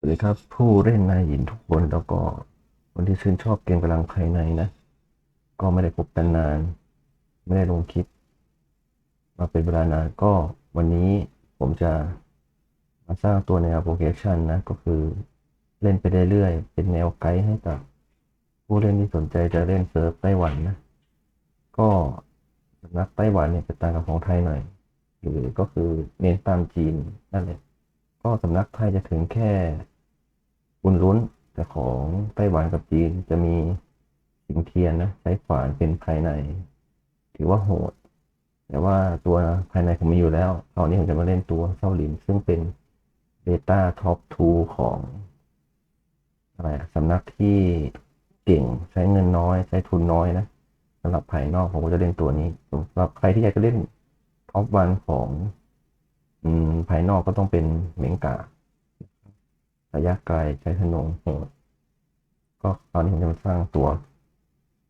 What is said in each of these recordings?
สวัสดีครับ ผู้เล่นนายหญินทุกคนแล้วก็คนที่ชื่นชอบเกมกำลังภายในนะ ก็ไม่ได้พบกันนาน ไม่ได้ลงคลิป มาเป็นเวลานานก็วันนี้ผมจะมาสร้างตัวในแอปพลิเคชันนะ ก็คือเล่นไปเรื่อยๆเป็นแนวไกด์ให้กับ ผู้เล่นที่สนใจจะเล่นเซิร์ฟไต้หวันนะ ก็สำนักไต้หวันเนี่ยจะต่างกับของไทยหน่อยหรือก็คือเน้นตามจีนนั่นแหละก็สำนักไทยจะถึงแค่ บุญลุ้นแต่ของไต้หวันกับจีนจะมีสิงเทียนนะใช้ขวานเป็นภายใน ถือว่าโหด แต่ว่าตัวภายในผมมีอยู่แล้วคราวนี้ผมจะมาเล่นตัวเซาหลิน ซึ่งเป็นเบต้าท็อป2ของอะไรสำนักที่เก่งใช้เงินน้อย ใช้ทุนน้อยนะสำหรับภายนอกผมก็จะเล่นตัวนี้สำหรับใครที่อยากจะเล่นท็อปวันของ อืมภายนอกก็ต้องเป็นเหมงกา ระยะไกลใช้ธนงโหดก็ตอนนี้ผมจะมาสร้างตัว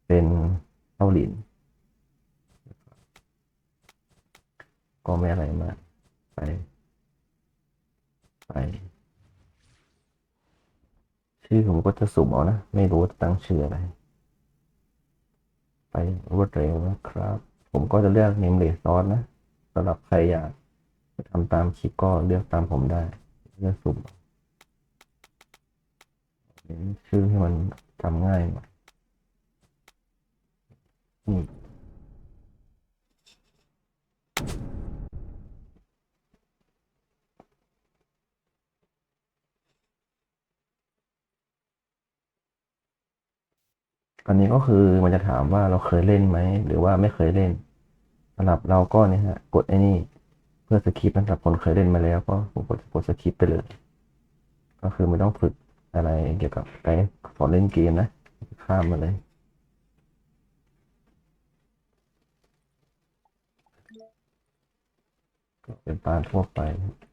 เป็นเต้าหลิน ก็ไม่อะไรมาก ไป ไป ชื่อผมก็จะสุ่มเอานะ ไม่รู้จะตั้งชื่ออะไร ไปรวดเร็วนะครับ ผมก็จะเลือกเนมเลสซอสนะสำหรับใครอยากทำตามคลิปก็เลือกตามผมได้ เลือกสุ่ม ชื่อให้มันจำง่ายหน่อยนี่อันนี้ก็คือมันจะถามว่าเราเคยเล่นไหม หรือว่าไม่เคยเล่นสำหรับเราก็เนี่ยฮะ กดไอ้นี่ เพื่อสคริปต์สำหรับคนเคยเล่นมาแล้ว ก็ผมกดกดสคริปต์ไปเลย ก็คือไม่ต้องฝึก อะไรเกี่ยวกับไกด์สอนเล่นเกมนะ ข้ามมาเลย ก็เป็นตามทั่วไป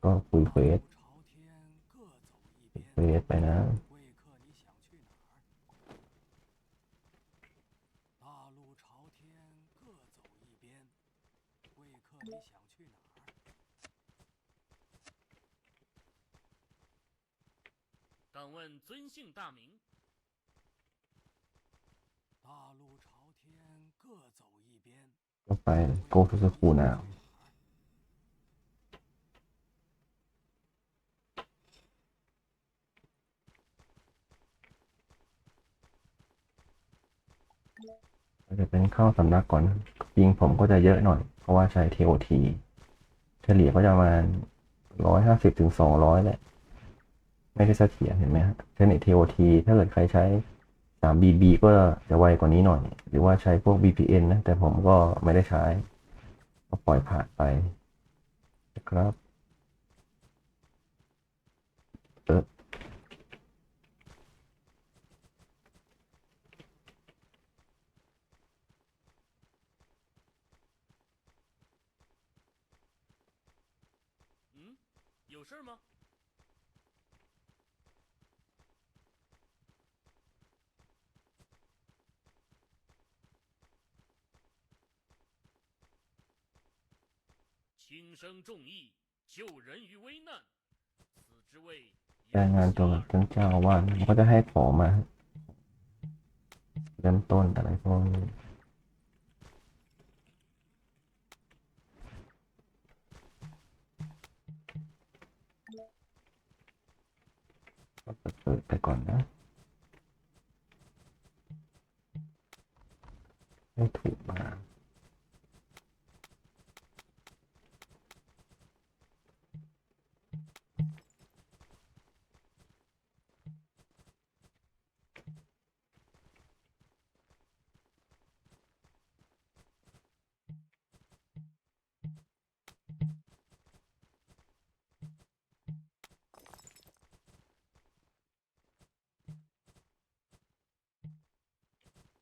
ก็คุยเควสเควสไปนะ 敢问尊姓大名？大路朝天各走一边， ก็ไป go to school now ก็จะเป็นเข้าสำนักก่อนปิงผมก็จะเยอะหน่อย เพราะว่าใช้ TOT เฉลี่ยก็จะประมาณร้อยห้าสิบถึงสองร้อยแหละ ไม่ได้เสถียรเห็นไหมฮะใช้เน็ต TOT ถ้าเกิดใครใช้ 3BB ก็จะไวกว่านี้หน่อย หรือว่าใช้พวก VPN นะ แต่ผมก็ไม่ได้ใช้ ก็ปล่อยผ่านไปนะครับ เออ 嗯，有事吗？ 生重义，救人于危难，此之谓 รายงานตัวกับท่านเจ้าอาว่าสมันก็จะให้ของมา เริ่มต้นอะไรพวกนี้ก็จะเปิดไปก่อนนะ ให้ถูกมา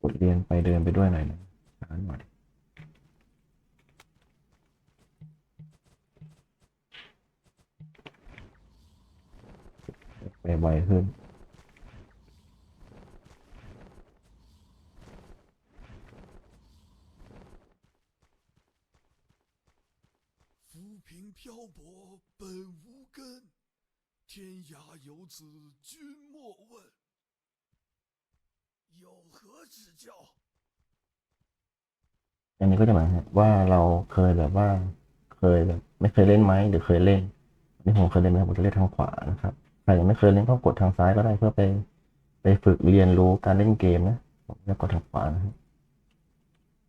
บทเรียนไปเดินไปด้วยหน่อยนะช้าหน่อย ไปไวขึ้น 浮萍漂泊本无根，天涯 有子，君莫问。 อันนี้ก็จะหมายว่าเราเคยแบบว่าเคยแบบไม่เคยเล่นไหมหรือเคยเล่นนี่ผมเคยเล่นนะผมจะเล่นทางขวานะครับใครยังไม่เคยเล่นก็กดทางซ้ายก็ได้เพื่อไป ไปฝึกเรียนรู้การเล่นเกมนะผมจะกดทางขวานะครับ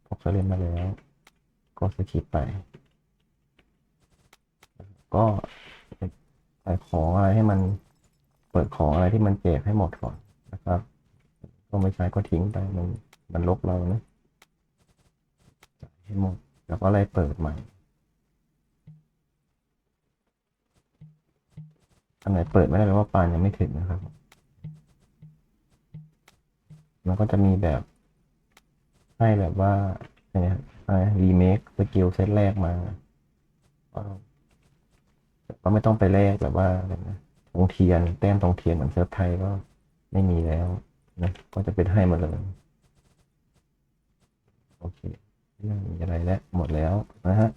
ผมเคยเล่นมาแล้วก็สกิปไป ก็ใส่ของอะไรให้มันเปิดของอะไรที่มันเจ็บให้หมดก่อนนะครับ ก็ไม่ใช้ก็ทิ้งไปมันมันลกเรานะจ่ายให้หมดแล้วก็ไล่เปิดใหม่อันไหนเปิดไม่ได้แปลว่าปานยังไม่ถึงนะครับ มันก็จะมีแบบ ให้แบบว่าอะไรนะอะไรรีเมคสกิลเซตแรกมาก็ก็ไม่ต้องไปแลกแบบว่าอะไรนะตรงเทียน แต้มตรงเทียนเหมือนเซิร์ฟไทยก็ไม่มีแล้ว นะก็จะเป็นให้มาเลยโอเคไม่มีอะไรแล้วหมดแล้วนะฮะ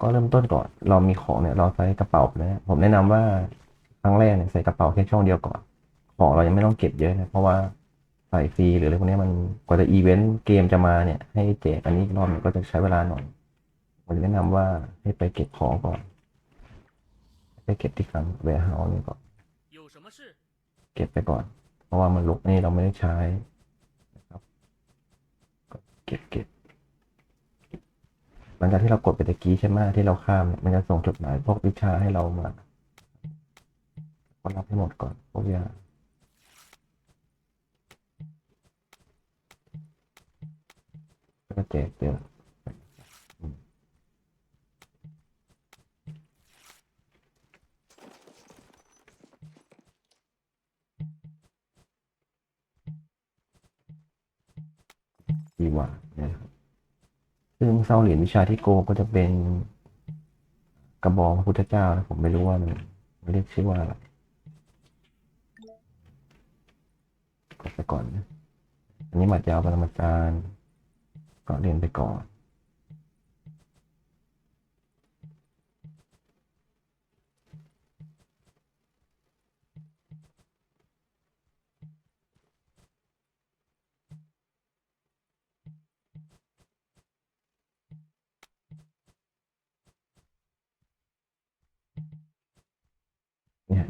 ก็เริ่มต้นก่อน เรามีของเนี่ยเราใส่กระเป๋านะผมแนะนำว่าครั้งแรกเนี่ยใส่กระเป๋าแค่ช่องเดียวก่อน ของเรายังไม่ต้องเก็บเยอะนะเพราะว่าใส่ฟรีหรืออะไรพวกนี้มันกว่าจะอีเวนต์เกมจะมาเนี่ย ให้แจกอันนี้รอบก็จะใช้เวลาหน่อยผมแนะนำว่าให้ไปเก็บของก่อน ไปเก็บที่คลังแวร์เฮนี่ก่อนเก็บไปก่อน เพราะว่ามันลุกนี่เราไม่ได้ใช้นะครับก็เก็บเก็บหลังจากที่เรากดไปตะกี้ใช่ไหมที่เราข้ามมันจะส่งจดหมายพวกวิชาให้เรามาก็รับให้หมดก่อนพวกยาแล้วก็แจกเตือนอื เศร้าเหรียญวิชาที่โกก็จะเป็นกระบองพระพุทธเจ้านะผมไม่รู้ว่ามันมันเรียกชื่อว่าอะไรกดไปก่อนนะอันนี้หมัดยาวปรมาจารย์ก็เรียนไปก่อน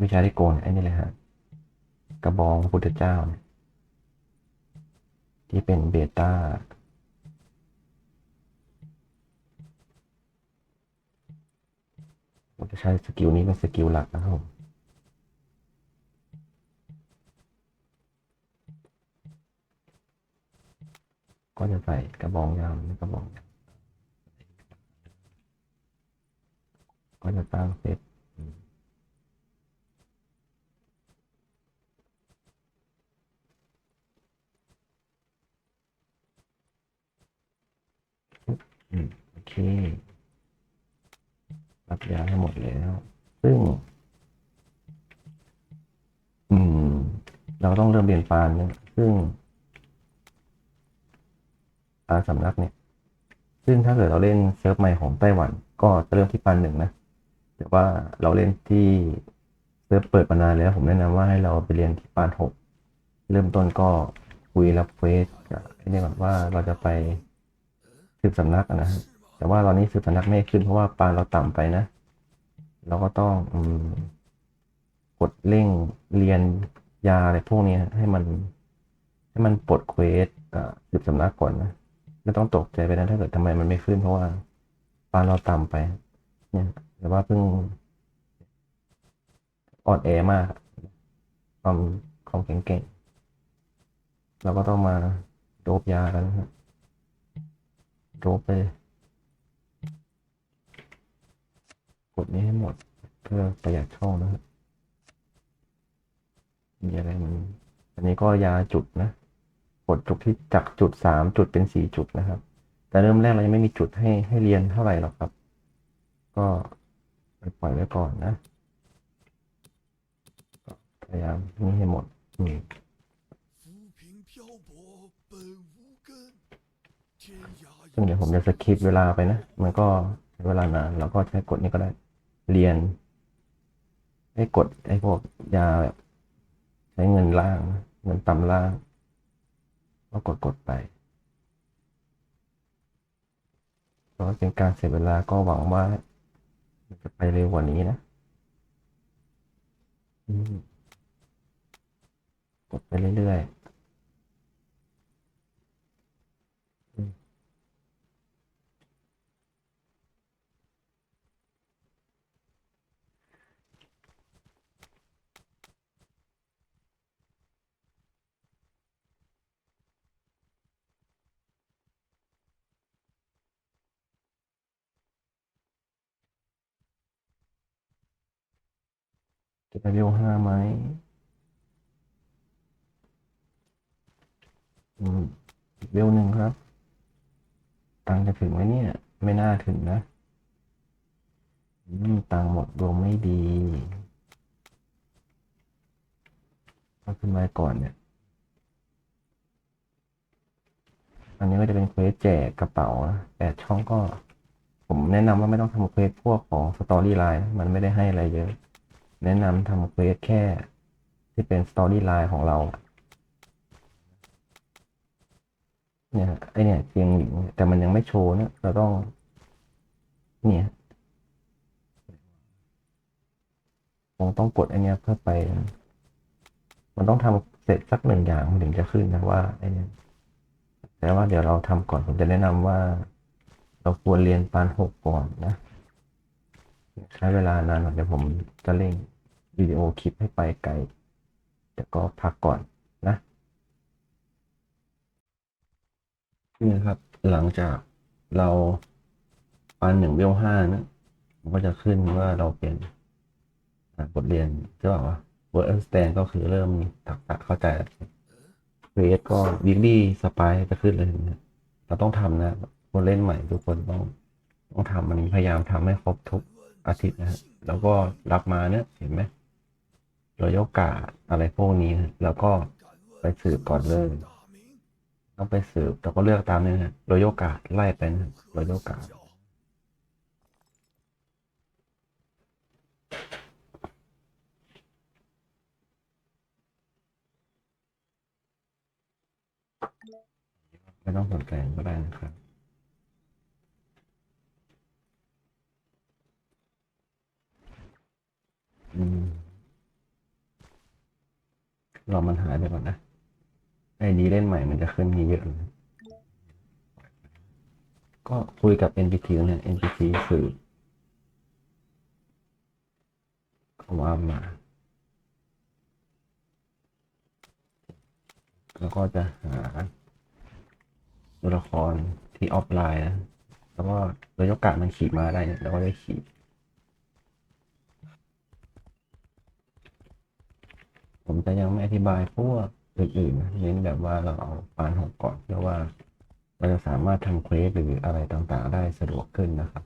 วิชาที่โกนไอ้นี่เลยฮะ กระบองพระพุทธเจ้า ที่เป็นเบต้าผมจะใช้สกิลนี้เป็นสกิลหลักนะครับผมก็จะใส่กระบองยาวไม่กระบอง ก็จะตั้งเซต อืมโอเค รับยาให้หมดแล้ว ซึ่ง อืม เราต้องเริ่มเรียนปานเนี่ยซึ่งปาสำนักเนี่ย ซึ่งถ้าเกิดเราเล่นเซิร์ฟใหม่ของไต้หวัน ก็จะเริ่มที่ปานหนึ่งนะ แต่ว่าเราเล่นที่เซิร์ฟเปิดมานานแล้ว ผมแนะนำว่าให้เราไปเรียนที่ปานหก เริ่มต้นก็คุยรับเควสกับไอ้นี่ก่อนว่าเราจะไปสืบสำนักนะฮะ แต่ว่าตอนนี้สืบสำนักไม่ขึ้นเพราะว่าปานเราต่ำไปนะ เราก็ต้องอกดเร่งเรียนยาอะไรพวกนี้ให้มัน ให้มันปลดเควสกับสืบสำนักก่อนนะไม่ต้องตกใจไปนะถ้าเกิดทำไมมันไม่ขึ้นเพราะว่าปานเราต่ำไป เนี่ยแต่ว่าเพิ่งอ่อนแอมากความความแข็งเก่งเราก็ต้องมาโดบยากันนะครับโดบไป ก ดนี้ให้หมด เพื่อประหยัดช่องนะครับมีอะไรมันอันนี้ก็ยาจุดนะ กดจุดที่จากจุดสามจุดเป็นสี่จุดนะครับ แต่เริ่มแรกเรายังไม่มีจุดให้ให้เรียนเท่าไหร่หรอกครับ ก็ไปปล่อยไว้ก่อนนะพยายามนี่ให้หมดนี่ซึ่งเดี๋ยวผมจะสคิปเวลาไปนะ มันก็เวลานานเราก็ใช้กดนี้ก็ได้ เรียนให้กดไอ้พวกยาแบบใช้เงินล่าง เงินต่ำล่าง ก็กดกดไปเพราะว่าเป็นการเสียเวลาก็หวังว่ามันจะไปเร็วกว่านี้นะกดไปเรื่อยๆ จะไปเร็วห้าไหมอืมอีกเร็วหนึ่งครับ ตังจะถึงไหมเนี่ย ไม่น่าถึงนะตังหมดดวงไม่ดีเอาขึ้นมาก่อนเนี่ย อันนี้ก็จะเป็นเควสแจกกระเป๋าแปดช่องก็ ผมแนะนำว่าไม่ต้องทำเควสพวกของสตอรี่ไลน์มันไม่ได้ให้อะไรเยอะ แนะนำทำเควสแค่ที่เป็นสตอรี่ไลน์ของเรา เนี่ยไอเนี่ยเพียงหลิงแต่มันยังไม่โชว์นะเราต้อง เนี่ยคงต้องกดไอเนี้ยเพื่อไป มันต้องทำเสร็จสักหนึ่งอย่างมันถึงจะขึ้นนะว่าไอเนี้ยแต่ว่าเดี๋ยวเราทำก่อนผมจะแนะนำว่า เราควรเรียนปานหกก่อนนะ ใช้เวลานานหน่อยเดี๋ยวผมจะเร่งวิดีโอคลิปให้ไปไกลเดี๋ยวก็พักก่อนนะนี่นะครับ หลังจากเราปานหนึ่งเวลห้านะมันก็จะขึ้นว่าเราเป็นบทเรียนใช่ป่าววะ word understand ก็คือเริ่มทักษะเข้าใจแล้วเควสก็ weekly spy จะขึ้นเลยนะเราต้องทำนะคนเล่นใหม่ทุกคนต้องต้องทำมันพยายามทำให้ครบทุก อาทิตย์นะฮะแล้วก็รับมาเนี่ยเห็นไหมรอยกาอะไรพวกนี้แล้วก็ไปสืบก่อนเลยต้องไปสืบแล้วก็เลือกตามนี้ฮะรอยกาไล่ไปนะรอยกาไม่ต้องสนใจก็ได้นะครับ รอมันหายไปก่อนนะ ไอ้นี้เล่นใหม่มันจะขึ้นมีเยอะเลยก็คุยกับ NPC เนี่ย NPC สื่อก็ว่ามา แล้วก็จะหาตัวละครที่ออฟไลน์นะ แล้วก็โดยโอกาสมันขี่มาได้เนี่ยแล้วก็ได้ขี่ ผม จะยังไม่อธิบายพวกอื่นๆเน้นแบบว่าเราเอาปานหกก่อนเพื่อว่าเราจะสามารถทำเควสหรืออะไรต่างๆ ได้สะดวกขึ้นนะครับ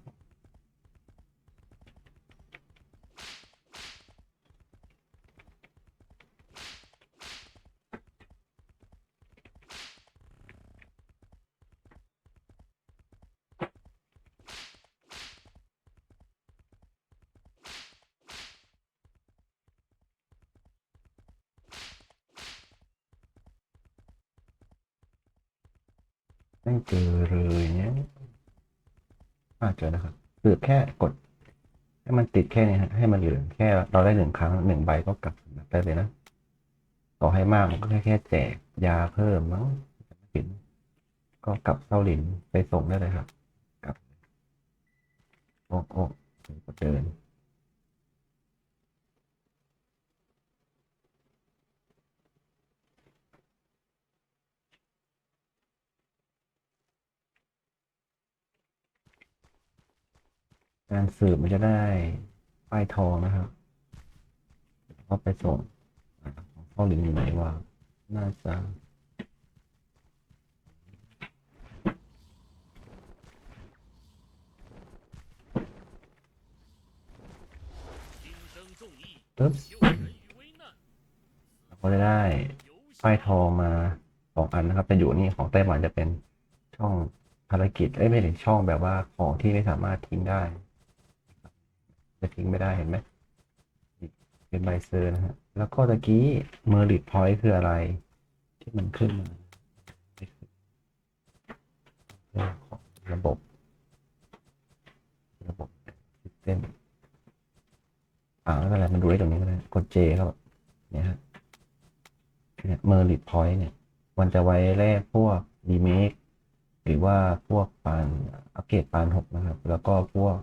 ไม่เจอเลยเนี่ยอาเจอแล้วครับคือแค่กด ให้มันติดแค่นี้ฮะให้มันเหลืองแค่เราได้หนึ่งครั้งหนึ่งใบก็กลับได้เลยนะต่อให้มากมันก็แค่แค่แจกยาเพิ่มมั้งไม่ผิดก็กลับเส้าหลินไปส่งได้เลยครับ กลับโอ้โอ้ก็เดินการสืบมันจะได้ป้ายทองนะครับ เข้าไปส่งข้อลิงอยู่ไหนวะน่าจะปึ๊บเราก็จะได้ไฟทองมาสองอันนะครับ แต่อยู่นี่ของไต้หวันจะเป็นช่องภารกิจเอ้ยไม่ถึงช่องแบบว่าของที่ไม่สามารถทิ้งได้ จะทิ้งไม่ได้เห็นไหม เป็นใบเซอร์นะฮะ แล้วก็ตะกี้เมอร์ลิ t พอยต์คืออะไร ที่มันขึ้นมาไม่ขึ้นเรื่องของระบบ ระบบซิสเต็มอ่าไม่เป็นไรมันดูได้ตรงนี้ก็ได้กด J แล้วเนี่ยฮะเนี่ยเมอร์ลิ t พอยต์เนี่ย มันจะไว้แลกพวกรีเมคหรือว่าพวกปานอัปเกรดปานหกนะครับ แล้วก็พวก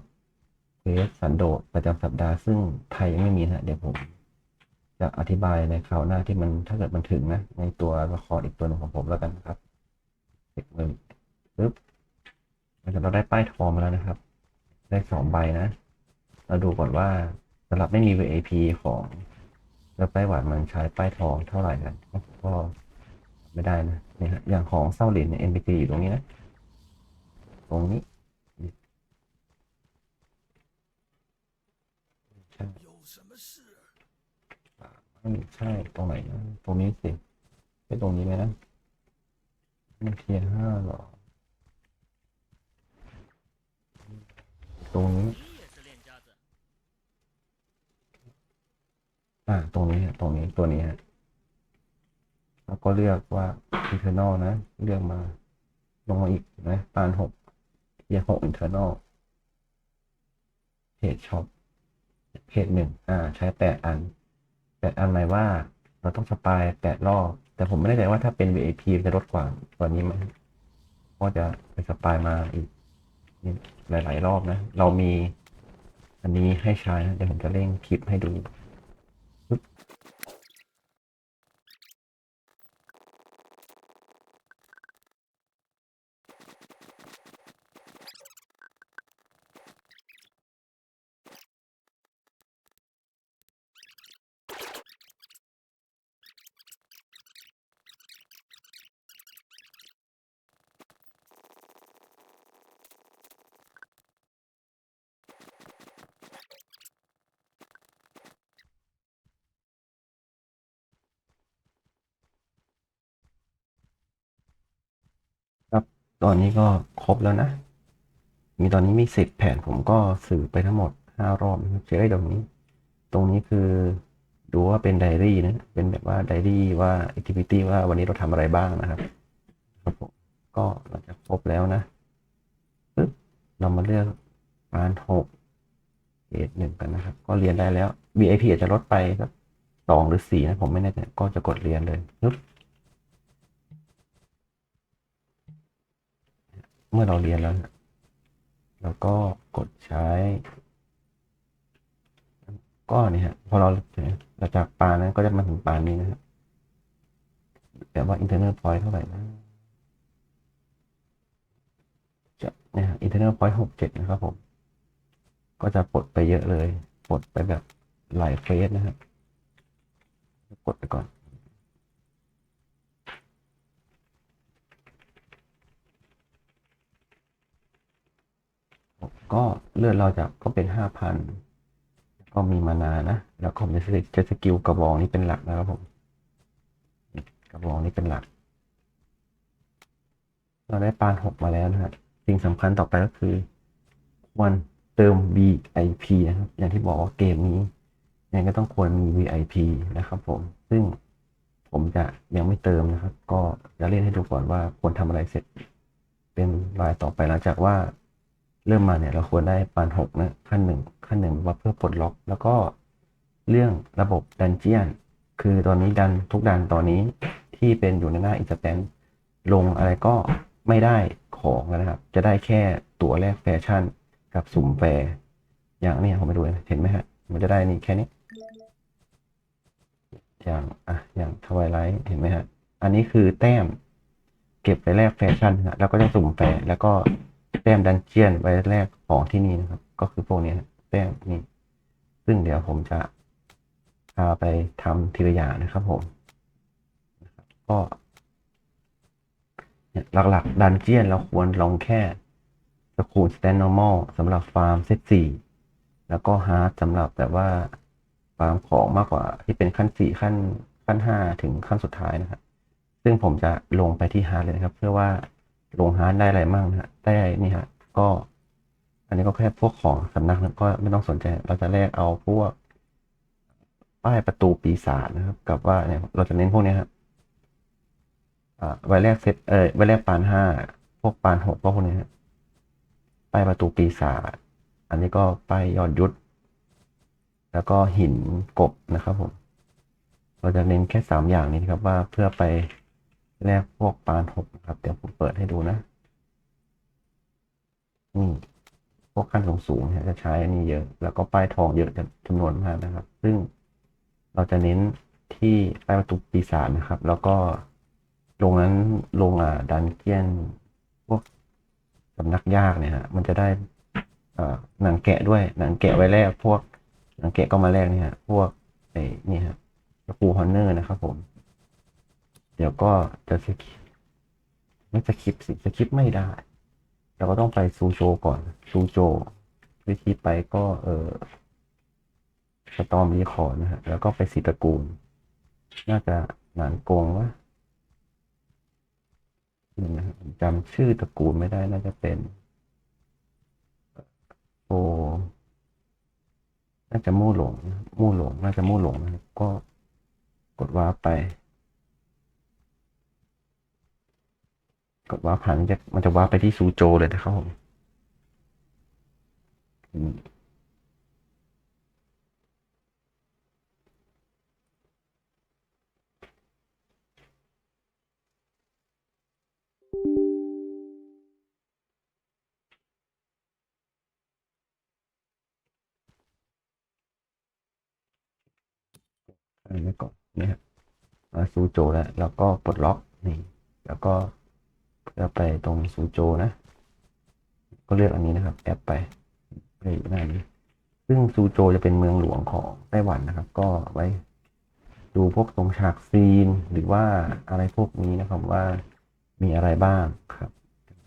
เควสสันโดษประจำสัปดาห์ซึ่งไทยยังไม่มีนะฮะเดี๋ยวผม จะอธิบายในคราวหน้าที่มันถ้าเกิดมันถึงนะ ในตัวละครอีกตัวหนึงของผมแล้วกันครับเด็กมือปึ๊บเราได้ป้ายทองมาแล้วนะครับ ได้สองใบนะ เราดูก่อนว่าสำหรับไม่มี VIP ของแล้วป้ายหวานมันใช้ป้ายทองเท่าไหร่กันก็ไม่ได้นะเนี่ยฮะอย่างของเศร้าหลินเนี่ย NPC อยู่ตรงนี้นะ ตรงนี้ ใช่ตรงไหนนะตรงนี้สิไปตรงนี้ไหมนะมันเทียร์ห้าหรอ ตรงนี้อ่าตรงนี้ฮะตรงนี้ตัวนี้ฮะแล้วก็เลือกว่า internal นะ เลือกมา ลงมาอีกนะปานหกเทียร์หก internal เพจช็อปเพจหนึ่งอ่า ใช้แปดอัน แปดอันหมายว่า เราต้องสปายแปดรอบ แต่ผมไม่แน่ใจว่าถ้าเป็น VIP จะลดกว่าตัวนี้ไหมก็จะไปสปายมาอีกหลาย ๆ รอบนะ เรามีอันนี้ให้ใช้นะเดี๋ยวผมจะเร่งคลิปให้ดู ครับ ตอนนี้ก็ครบแล้วนะ มีตอนนี้มีสิบแผ่นผมก็สื่อไปทั้งหมดห้ารอบนะครับเจอได้ตรงนี้ ตรงนี้คือดูว่าเป็นไดอารี่นะ เป็นแบบว่าไดอารี่ว่าแอคทิวิตี้ว่าวันนี้เราทำอะไรบ้างนะครับ ครับผมก็เราจะครบแล้วนะปึ๊บเรามาเลือกปานหกเกรดหนึ่งกันนะครับ ก็เรียนได้แล้ว VIP อาจจะลดไปสักสองหรือสี่นะ ผมไม่แน่ใจก็จะกดเรียนเลยปึ๊บ เมื่อเราเรียนแล้วนะเราก็กดใช้ ก็เนี่ฮะพอเราเราจากปานนั้นก็จะมาถึงปานนี้นะครับแต่ว่า internal point เท่าไหร่นะจะเนี่ยฮะ internal point หกเจ็ดนะครับผม ก็จะปลดไปเยอะเลย ปลดไปแบบหลายเฟสนะครับกดไปก่อน ก็เลือดเราจะก็เป็นห้าพันก็มีมานานะ แล้วผมจะจะสกิลกระบองนี้เป็นหลักนะครับผม กระบองนี้เป็นหลัก เราได้ปานหกมาแล้วนะฮะสิ่งสำคัญต่อไปก็คือควรเติม VIP นะครับ อย่างที่บอกว่าเกมนี้ยังก็ต้องควรมี VIP นะครับผม ซึ่งผมจะยังไม่เติมนะครับ ก็จะเล่นให้ดูก่อนว่าควรทำอะไรเสร็จ เป็นรายต่อไปหลังจากว่า เริ่มมาเนี่ยเราควรได้ปานหกนะขั้นหนึ่งขั้นหนึ่งว่าเพื่อปลดล็อก แล้วก็เรื่องระบบดันเจียน คือตอนนี้ดันทุกดันตอนนี้ที่เป็นอยู่ในหน้าอินสแตนลงอะไรก็ไม่ได้ของนะครับ จะได้แค่ตั๋วแรกแฟชั่นกับสุ่มแฟร์อย่างนี้ผมไปดูเห็นไหมฮะ มันจะได้นี่แค่นี้ อย่างอะอย่างทวายไลท์เห็นไหมฮะ อันนี้คือแต้ม เก็บไปแลกแฟชั่นนะแล้วก็จะสุ่มแฟร์แล้วก็ แต้มดันเจียนไว้แลกของที่นี่นะครับ ก็คือพวกนี้นะแต้มนี่ ซึ่งเดี๋ยวผมจะพาไปทำทีละอย่างนะครับผมก็หลักๆดันเจียนเราควรลงแค่สกูลสแตนนอร์มอลสำหรับฟาร์มเซตสี่แล้วก็ฮาร์ดสำหรับแบบว่าฟาร์มของมากกว่าที่เป็นขั้นสี่ขั้นขั้นห้าถึงขั้นสุดท้ายนะครับ ซึ่งผมจะลงไปที่ฮาร์ดเลยนะครับ เพื่อว่า ลงฮาร์ดได้อะไรมั่งนะฮะได้นี่ฮะ ก็ อันนี้ก็แค่พวกของสำนักนะก็ไม่ต้องสนใจ เราจะแลกเอาพวก ป้ายประตูปีศาจนะครับ กับว่าเนี่ยเราจะเน้นพวกเนี้ยครับอ่าใบแรกเซตเออใบแรกปานห้าพวกปานหกพวกพวกเนี้ยครป้ายประตูปีศาจอันนี้ก็ป้ายยอดยุทธแล้วก็หินกบนะครับผม เราจะเน้นแค่สามอย่างนี้นครับว่าเพื่อไป แลกพวกปานหกนะครับ เดี๋ยวผมเปิดให้ดูนะนี่พวกขั้นสูงๆเนี่ยจะใช้อันนี้เยอะ แล้วก็ป้ายทองเยอะจำนวนมากนะครับ ซึ่งเราจะเน้นที่ป้ายประตูปีศาจนะครับ แล้วก็ลงนั้นลงอ่าดันเจียนพวกสำนักยากเนี่ยฮะมันจะได้อ่าหนังแกะด้วยหนังแกะไว้แลกพวกหนังแกะก็มาแลกเนี่ยฮะพวกไอ้นี่ฮะสปูฮอนเนอร์นะครับผม ดี๋ยวก็จะสคริปไม่สคริปสิสคริปไม่ได้ เราก็ต้องไปซูโจก่อนซูโจ วิธีไปก็เออสตอมรีคอร์นะฮะ แล้วก็ไปสีตระกูล น่าจะหนานกงวะจำชื่อตระกูลไม่ได้น่าจะเป็นโอน่าจะมู่หลงมู่หลง น่าจะมู่หลงนะก็กดวาไป กดวาร์ปผ่านมันจะมันจะวาร์ปไปที่ซูโจเลยนะครับผมอืมอันนี้ก่อนนี่ครับมาซูโจแล้วแล้วก็ปลดล็อกนี่แล้วก็ เพื่อไปตรงซูโจนะ ก็เลือกอันนี้นะครับ แอปไปไปอยู่หน้านี้ ซึ่งซูโจจะเป็นเมืองหลวงของไต้หวันนะครับ ก็ไว้ดูพวกตรงฉากซีนหรือว่าอะไรพวกนี้นะครับว่ามีอะไรบ้างครับ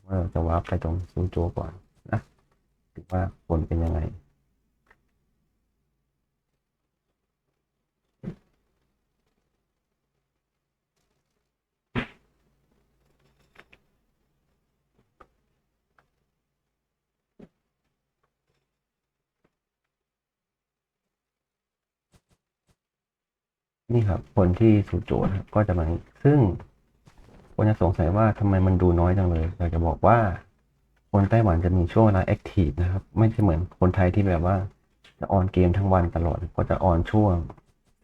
ว่าจะวาร์ปไปตรงซูโจก่อนนะหรือว่าผลเป็นยังไง นี่ครับ คนที่สูโจทย์ครับก็จะมาซึ่งคนจะสงสัยว่าทำไมมันดูน้อยจังเลยอยากจะบอกว่า คนไต้หวันจะมีช่วงเวลาแอคทีฟนะครับ ไม่ใช่เหมือนคนไทยที่แบบว่า จะออนเกมทั้งวันตลอด ก็จะออนช่วง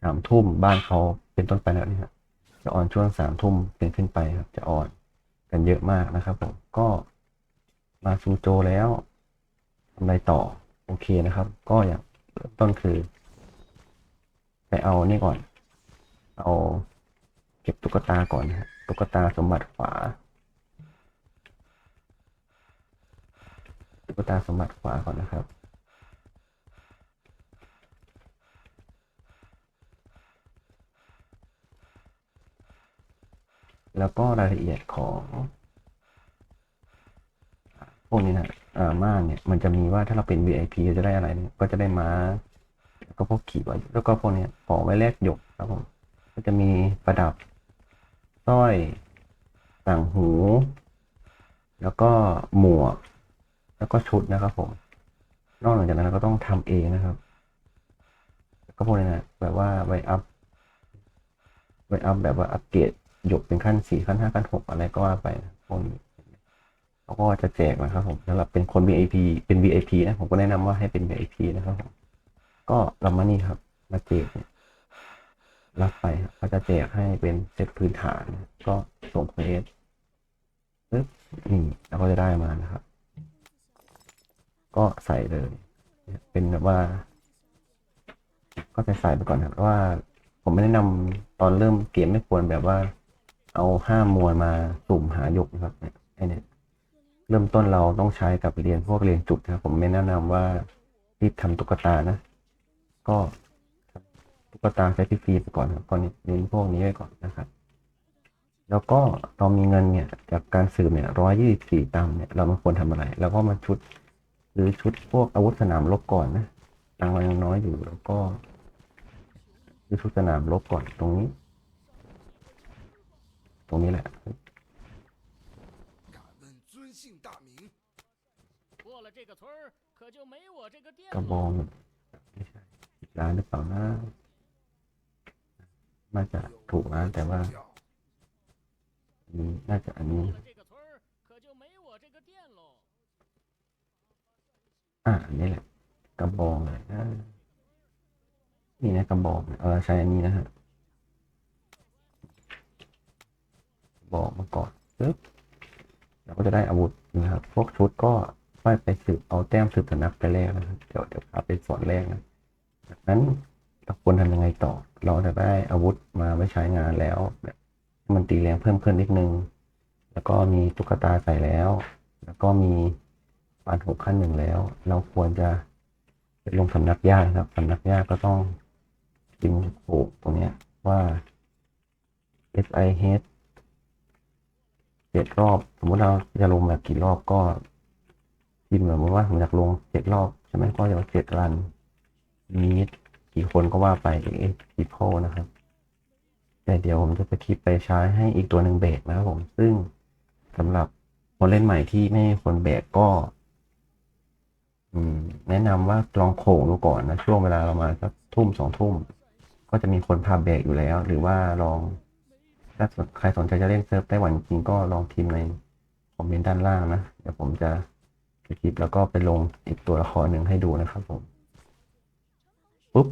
สามทุ่มบ้านเขาเป็นต้นไปแล้วนี่ครับจะออนช่วงสามทุ่มเป็นขึ้นไปครับ จะออนกันเยอะมากนะครับผมก็มาซูโจแล้วทำอะไรต่อโอเคนะครับ ก็อย่างต้นคือ ไปเอานี่ก่อน เอาเก็บตุ๊กตาก่อนนะฮะตุ๊กตาสมบัติขวา ตุ๊กตาสมบัติขวาก่อนนะครับ แล้วก็รายละเอียดของพวกนี้นะอ่าม่านเนี่ย มันจะมีว่าถ้าเราเป็น VIP จะได้อะไรเนี่ยก็จะได้ม้า แล้วก็พวกขีดไว้แล้วก็พวกเนี้ยของไว้แลกหยกครับผม ก็จะมีประดับสร้อยต่างหู แล้วก็หมวก แล้วก็ชุดนะครับผม นอกจากนั้นเราก็ต้องทำเองนะครับ ก็พวกนี้นะแบบว่าไว้อัพไว้อัพแบบว่าอัปเกรดหยกเป็นขั้นสี่ขั้นห้าขั้นหกอะไรก็ว่าไปพวกนี้เขาก็จะแจกนะครับผมสำหรับเป็นคน VIP เป็น VIP นะผมก็แนะนำว่าให้เป็น VIP นะครับผมก็เรามานี่ครับ มาแจกเนี่ย รับไปเขาจะแจกให้เป็นเซตพื้นฐาน ก็ส่งเฟสปึ๊บนี่เราก็จะได้มานะครับ ก็ใส่เลย เป็นแบบว่า ก็จะใส่ไปก่อนครับเพราะว่า ผมไม่แนะนำตอนเริ่มเกมไม่ควรแบบว่า เอาห้ามวลมาสุ่มหาหยกนะครับเนี่ยไอเนี่ยเริ่มต้นเราต้องใช้กับเรียนพวกเรียนจุดนะครับ ผมไม่แนะนำว่ารีบทำตุ๊กตานะ ก็ ตุ๊กตาใช้ฟรีไปก่อนครับก่อนเน้นพวกนี้ไว้ก่อนนะครับ แล้วก็เรามีเงินเนี่ยจากการสืบเนี่ยร้อยยี่สี่ตังเนี่ยเรามาควรทำอะไร แล้วก็มาชุดหรือชุดพวกอาวุธสนามรบก่อนนะตังเรายังน้อยอยู่แล้วก็คือชุดสนามรบก่อนตรงนี้ ตรงนี้แหละกระบองไม่ใช่ร้านหรือเปล่านะ น่าจะถูกนะแต่ว่านนี้น่าจะอันนี้อ่าอันนี้แหละกระบองเลยนี่นะกระบอกเออใช้อันนี้นะฮะบอกมาก่อนปึ๊บเราก็จะได้อาวุธนะครับ พวกชุดก็ไปไปสืบเอาแต้มสืบสนับไปแรกนะครับ เดี๋ยวเดี๋ยวพาไปส่วนแรกนะจากนั้น ควรทำยังไงต่อ เราจะได้อาวุธมาไว้ใช้งานแล้วมันตีแรงเพิ่มขึ้นนิดนึง แล้วก็มีตุ๊กตาใส่แล้ว แล้วก็มีปานหกขั้นหนึ่งแล้ว เราควรจะลงสำนักยากครับสำนักยากก็ต้องพิมพ์ผูกตรงนี้ว่า S I H เจ็ดรอบ สมมติเราจะลงแบบกี่รอบก็พิมพ์แบบว่าผมอยากลงเจ็ดรอบใช่ไหมก็จะว่าเจ็ดรันมีด กี่คนก็ว่าไปเอ็กซ์โพนะครับ แต่เดี๋ยวผมจะไปคลิปไปใช้ให้อีกตัวหนึ่งเบรกนะครับผม ซึ่งสำหรับคนเล่นใหม่ที่ไม่คนแบกก็แนะนำว่าลองโขงดูก่อนนะ ช่วงเวลาประมาสักทุ่มสองทุ่ม ก็จะมีคนพาแบกอยู่แล้ว หรือว่าลองถ้าใครสนใจจะเล่นเซิร์ฟไต้หวันจริงก็ลองพิมพ์ในคอมเมนต์ด้านล่างนะ เดี๋ยวผมจะคลิปแล้วก็ไปลงอีกตัวละครหนึ่งให้ดูนะครับผม ปุ๊บ